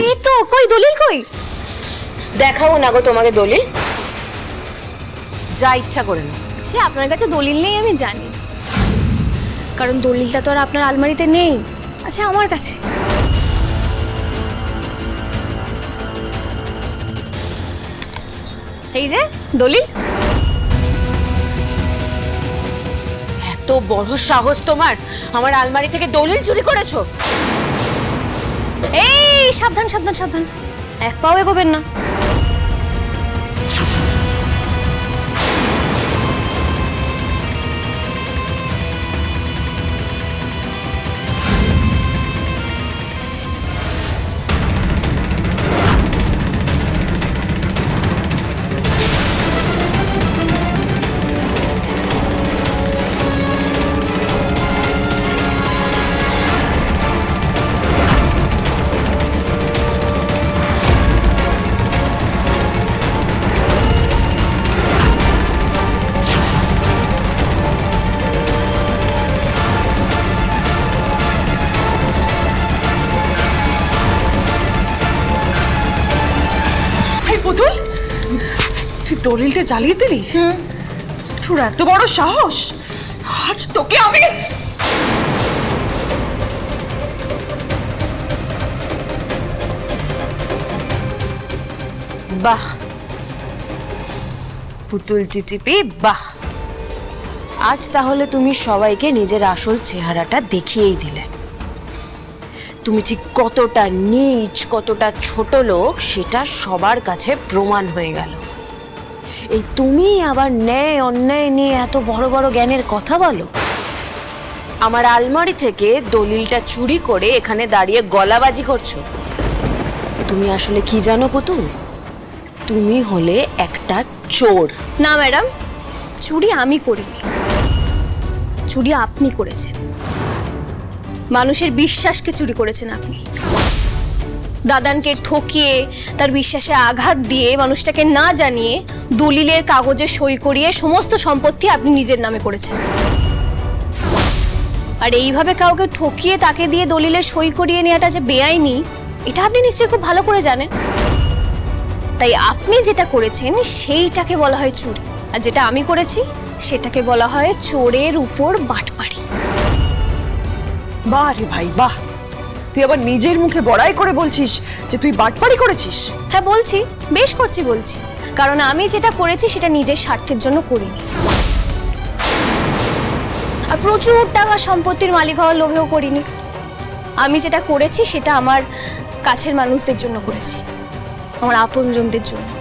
এই তো কই দলিল কই? দেখাবো না গো তোমাকে দলিল। যা ইচ্ছা করে না সে আপনার কাছে দলিল নেই আমি জানি। কারণ দলিলটা তো আর আপনার আলমারিতে নেই। আচ্ছা আমার কাছে। এই যে দলিল। এত বড় সাহস তোমার। আমার আলমারি থেকে দলিল চুরি করেছ? এই সাবধান সাবধান সাবধান। এক পাও এগোবেন না। দলিলটা জ্বালিয়ে দিলি? তোর এত বড় সাহস? আজ তোকে আমি বাহ। পুতুল টিটিপি বাহ। আজ তাহলে তুমি সবাইকে নিজের আসল চেহারাটা দেখিয়েই দিলে। তুমি ঠিক কতটা নীচ কতটা ছোট লোক সেটা সবার কাছে প্রমাণ হয়ে গেল। এই তুমি আবার ন্যায়, অন্যায় নিয়ে এত বড় বড় জ্ঞানের কথা বলো? আমার আলমারি থেকে দলিলটা চুরি করে এখানে দাঁড়িয়ে গলাবাজি করছ। তুমি আসলে কি জানো পুতুল? তুমি হলে একটা চোর। না, ম্যাডাম, চুরি আমি করিনি চুরি আপনি করেছেন। মানুষের বিশ্বাসকে চুরি করেছেন আপনি। দাদানকে ঠকিয়ে, তার বিশ্বাসে আঘাত দিয়ে মানুষটাকে না জানিয়ে দলিলের কাগজে সই করিয়ে সমস্ত সম্পত্তি আপনি নিজের নামে করেছেন। আর এইভাবে কাউকে ঠকিয়ে তাকে দিয়ে দলিলের সই করিয়ে নেওয়াটা যে বেআইনি, এটা আপনি নিশ্চয়ই খুব ভালো করে জানেন। তাই আপনি যেটা করেছেন সেইটাকে বলা হয় চুরি। আর যেটা আমি করেছি, সেটাকে বলা হয় চোরের উপর বাটপাড়ি। বাহ রে ভাই, বাহ। তুই আবার নিজের মুখে বড়াই করে বলছিস যে তুই বাটপাড়ি করেছিস? হ্যাঁ বলছি। বেশ করছি, বলছি। কারণ আমি যেটা করেছি সেটা নিজের স্বার্থের জন্য করিনি। আর প্রচুর টাকা সম্পত্তির মালিক হওয়ার লোভেও করিনি। আমি যেটা করেছি সেটা আমার কাছের মানুষদের জন্য করেছি। আমার আপনজনদের জন্য।